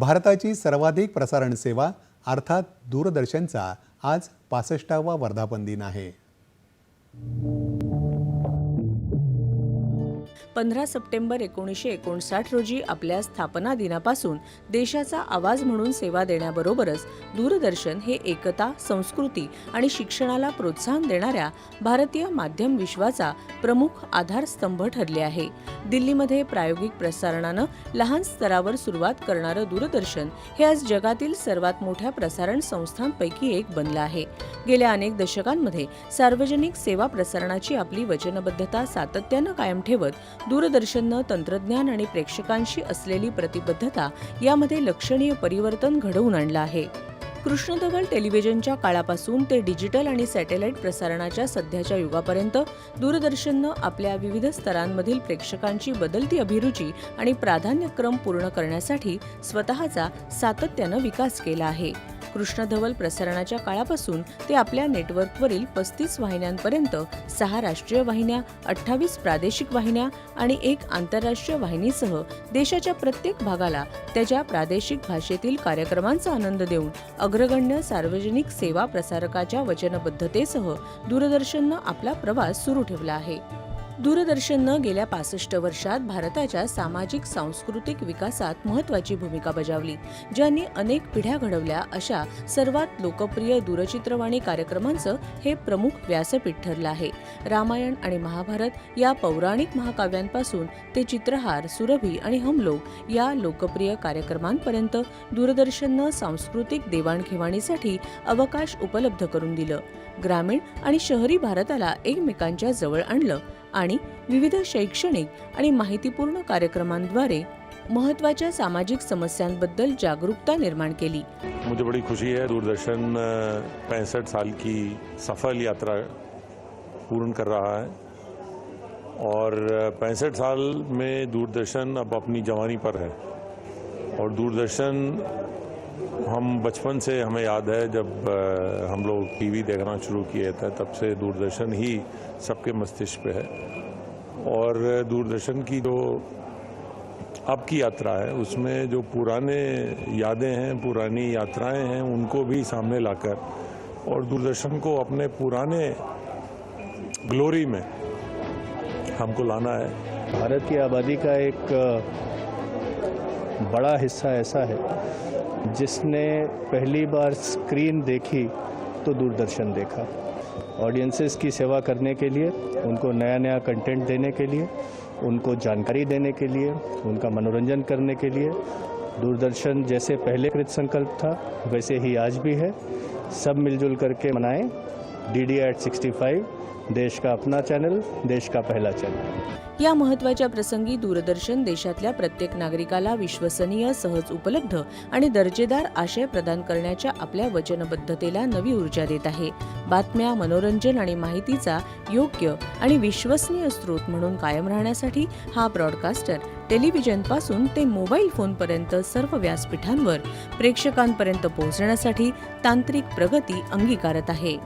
भारताची सर्वाधिक प्रसारण सेवा अर्थात दूरदर्शनचा आज पासष्टावा वर्धापन दिन आहे. पंधरा सप्टेंबर एकोणीसशे एकोणसाठ रोजी आपल्या स्थापना दिनापासून देशाचा आवाज म्हणून सेवा देण्याबरोबरच दूरदर्शन हे एकता संस्कृती आणि शिक्षणाला प्रोत्साहन देणाऱ्या भारतीय माध्यम विश्वाचा प्रमुख आधारस्तंभ ठरले आहे. दिल्लीमध्ये प्रायोगिक प्रसारणानं लहान स्तरावर सुरुवात करणारं दूरदर्शन हे आज जगातील सर्वात मोठ्या प्रसारण संस्थांपैकी एक बनलं आहे. गेल्या अनेक दशकांमध्ये सार्वजनिक सेवा प्रसारणाची आपली वचनबद्धता सातत्यानं कायम ठेवत दूरदर्शननं तंत्रज्ञान आणि प्रेक्षकांशी असलेली प्रतिबद्धता यामध्ये लक्षणीय परिवर्तन घडवून आणलं आहे. कृष्णधवल टेलिव्हिजनच्या काळापासून ते डिजिटल आणि सॅटेलाईट प्रसारणाच्या सध्याच्या युगापर्यंत दूरदर्शननं आपल्या विविध स्तरांमधील प्रेक्षकांची बदलती अभिरुची आणि प्राधान्यक्रम पूर्ण करण्यासाठी स्वतःचा सातत्यानं विकास केला आहे. कृष्णधवल प्रसारणाच्या काळापासून ते आपल्या नेटवर्कवरील पस्तीस वाहिन्यांपर्यंत सहा राष्ट्रीय वाहिन्या अठ्ठावीस प्रादेशिक वाहिन्या आणि एक आंतरराष्ट्रीय वाहिनीसह देशाच्या प्रत्येक भागाला त्याच्या प्रादेशिक भाषेतील कार्यक्रमांचा आनंद देऊन अग्रगण्य सार्वजनिक सेवा प्रसारकाच्या वचनबद्धतेसह दूरदर्शननं आपला प्रवास सुरू ठेवला आहे. दूरदर्शननं गेल्या पासष्ट वर्षात भारताच्या सामाजिक सांस्कृतिक विकासात महत्वाची भूमिका बजावली ज्यांनी अनेक पिढ्या घडवल्या अशा सर्वात लोकप्रिय दूरचित्रवाणी कार्यक्रमांचं हे प्रमुख व्यासपीठ ठरलं आहे. रामायण आणि महाभारत या पौराणिक महाकाव्यांपासून ते चित्रहार सुरभी आणि हमलोग या लोकप्रिय कार्यक्रमांपर्यंत दूरदर्शननं सांस्कृतिक देवाणघेवाणीसाठी अवकाश उपलब्ध करून दिलं. ग्रामीण आणि शहरी भारताला एकमेकांच्या जवळ आणलं आणि विविध शैक्षणिक आणि माहितीपूर्ण कार्यक्रमांद्वारे महत्त्वाच्या सामाजिक समस्यांबद्दल जागरूकता निर्माण केली. मुझे बड़ी खुशी है दूरदर्शन पैंसठ साल की सफल यात्रा पूर्ण कर रहा है। और पैंसठ साल में दूरदर्शन अब अपनी जवानी पर है। और दूरदर्शन हम बचपन से हमें याद है जब हम लोग टीवी देखना शुरू किए थे, तब से दूरदर्शन ही सबके मस्तिष्क पे है। और दूरदर्शन की जो अब की यात्रा है, उसमें जो पुराने यादें हैं, पुरानी यात्राएँ हैं, उनको भी सामने लाकर और दूरदर्शन को अपने पुराने ग्लोरी में हमको लाना है। भारत की आबादी का एक बड़ा हिस्सा ऐसा है, जिसने पहली बार स्क्रीन देखी तो दूरदर्शन देखा। ऑडियंसेस की सेवा करने के लिए, उनको नया नया कंटेंट देने के लिए, उनको जानकारी देने के लिए, उनका मनोरंजन करने के लिए। दूरदर्शन जैसे पहले कृत संकल्प था, वैसे ही आज भी है। सब मिलजुल करके मनाएँ। D D eight sixty five देश का अपना चॅनल देश का पहिला चॅनल या महत्त्वाच्या प्रसंगी दूरदर्शन देशातल्या प्रत्येक नागरिकाला विश्वसनीय सहज उपलब्ध आणि दर्जेदार आशय प्रदान करण्याच्या आपल्या वचनबद्धतेला नवी ऊर्जा देत आहे. बातम्या मनोरंजन आणि माहितीचा योग्य आणि विश्वसनीय स्रोत म्हणून कायम राहण्यासाठी हा ब्रॉडकास्टर टेलिव्हिजनपासून ते मोबाईल फोनपर्यंत सर्व व्यासपीठांवर प्रेक्षकांपर्यंत पोहोचण्यासाठी तांत्रिक प्रगती अंगीकारत आहे.